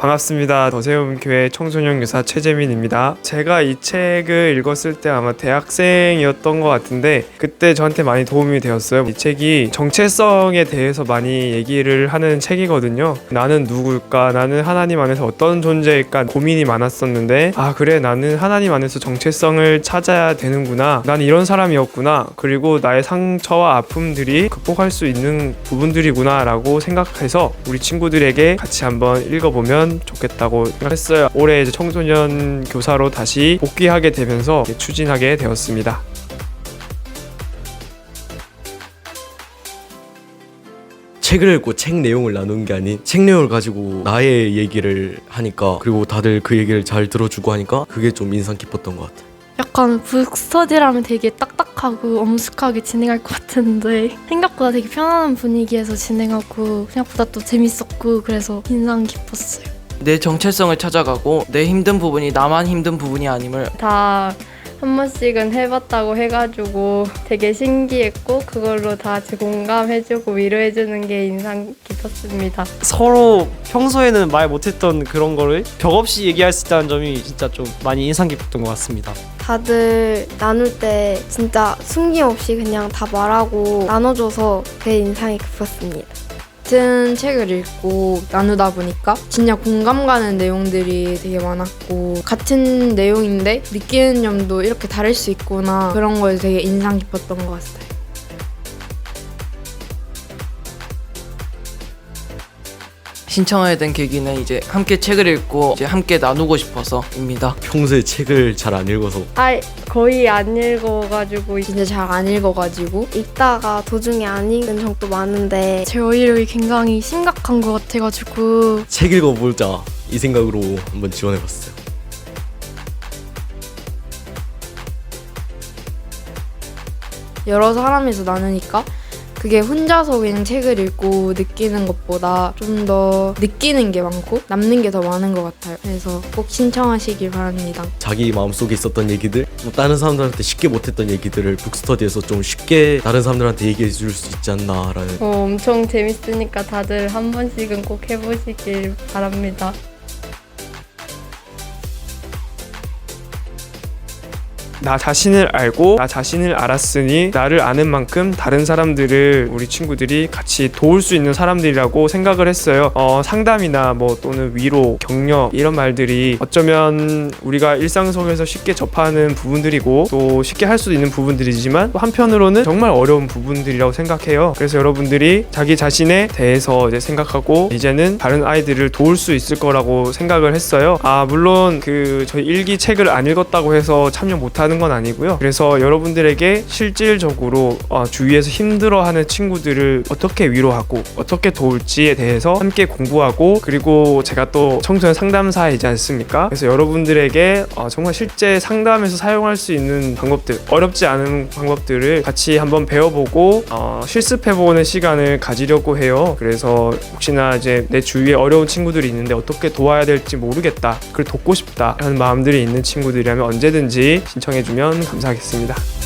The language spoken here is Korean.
반갑습니다. 더세움교회 청소년 교사 최재민입니다. 제가 이 책을 읽었을 때 아마 대학생이었던 것 같은데 그때 저한테 많이 도움이 되었어요. 이 책이 정체성에 대해서 많이 얘기를 하는 책이거든요. 나는 누굴까? 나는 하나님 안에서 어떤 존재일까? 고민이 많았었는데 아 그래 나는 하나님 안에서 정체성을 찾아야 되는구나. 난 이런 사람이었구나. 그리고 나의 상처와 아픔들이 극복할 수 있는 부분들이구나라고 생각해서 우리 친구들에게 같이 한번 읽어보면 좋겠다고 생각했어요. 올해 이제 청소년 교사로 다시 복귀하게 되면서 추진하게 되었습니다. 책을 읽고 책 내용을 나누는 게 아닌 책 내용을 가지고 나의 얘기를 하니까 그리고 다들 그 얘기를 잘 들어주고 하니까 그게 좀 인상 깊었던 것 같아요. 약간 북스터디라면 되게 딱딱하고 엄숙하게 진행할 것 같은데 생각보다 되게 편안한 분위기에서 진행하고 생각보다 또 재밌었고 그래서 인상 깊었어요. 내 정체성을 찾아가고 내 힘든 부분이 나만 힘든 부분이 아님을 다 한 번씩은 해봤다고 해가지고 되게 신기했고 그걸로 다 같이 공감해주고 위로해주는 게 인상 깊었습니다. 서로 평소에는 말 못했던 그런 거를 벽 없이 얘기할 수 있다는 점이 진짜 좀 많이 인상 깊었던 것 같습니다. 다들 나눌 때 진짜 숨김 없이 그냥 다 말하고 나눠줘서 그 인상이 깊었습니다. 같은 책을 읽고 나누다 보니까 진짜 공감 가는 내용들이 되게 많았고 같은 내용인데 느끼는 점도 이렇게 다를 수 있구나 그런 거에 되게 인상 깊었던 것 같아요. 신청하게 된 계기는 이제 함께 책을 읽고 이제 함께 나누고 싶어서입니다. 평소에 책을 잘 안 읽어서 아 거의 안 읽어가지고 진짜 잘 안 읽어가지고 읽다가 도중에 안 읽은 적도 많은데 제 어휘력이 굉장히 심각한 것 같아가지고 책 읽어보자 이 생각으로 한번 지원해봤어요. 여러 사람에서 나누니까 그게 혼자서 그냥 책을 읽고 느끼는 것보다 좀 더 느끼는 게 많고 남는 게 더 많은 것 같아요. 그래서 꼭 신청하시길 바랍니다. 자기 마음속에 있었던 얘기들, 뭐 다른 사람들한테 쉽게 못했던 얘기들을 북스터디에서 좀 쉽게 다른 사람들한테 얘기해 줄 수 있지 않나라는 어, 엄청 재밌으니까 다들 한 번씩은 꼭 해보시길 바랍니다. 나 자신을 알고 나 자신을 알았으니 나를 아는 만큼 다른 사람들을 우리 친구들이 같이 도울 수 있는 사람들이라고 생각을 했어요. 어, 상담이나 뭐 또는 위로, 격려 이런 말들이 어쩌면 우리가 일상 속에서 쉽게 접하는 부분들이고 또 쉽게 할 수 있는 부분들이지만 또 한편으로는 정말 어려운 부분들이라고 생각해요. 그래서 여러분들이 자기 자신에 대해서 이제 생각하고 이제는 다른 아이들을 도울 수 있을 거라고 생각을 했어요. 아 물론 그 저희 일기 책을 안 읽었다고 해서 참여 못하는 건 아니고요. 그래서 여러분들에게 실질적으로 어, 주위에서 힘들어하는 친구들을 어떻게 위로하고 어떻게 도울지에 대해서 함께 공부하고 그리고 제가 또 청소년 상담사이지 않습니까? 그래서 여러분들에게 어, 정말 실제 상담에서 사용할 수 있는 방법들 어렵지 않은 방법들을 같이 한번 배워보고 어, 실습해보는 시간을 가지려고 해요. 그래서 혹시나 이제 내 주위에 어려운 친구들이 있는데 어떻게 도와야 될지 모르겠다. 그걸 돕고 싶다. 하는 마음들이 있는 친구들이라면 언제든지 신청 해주면 감사하겠습니다.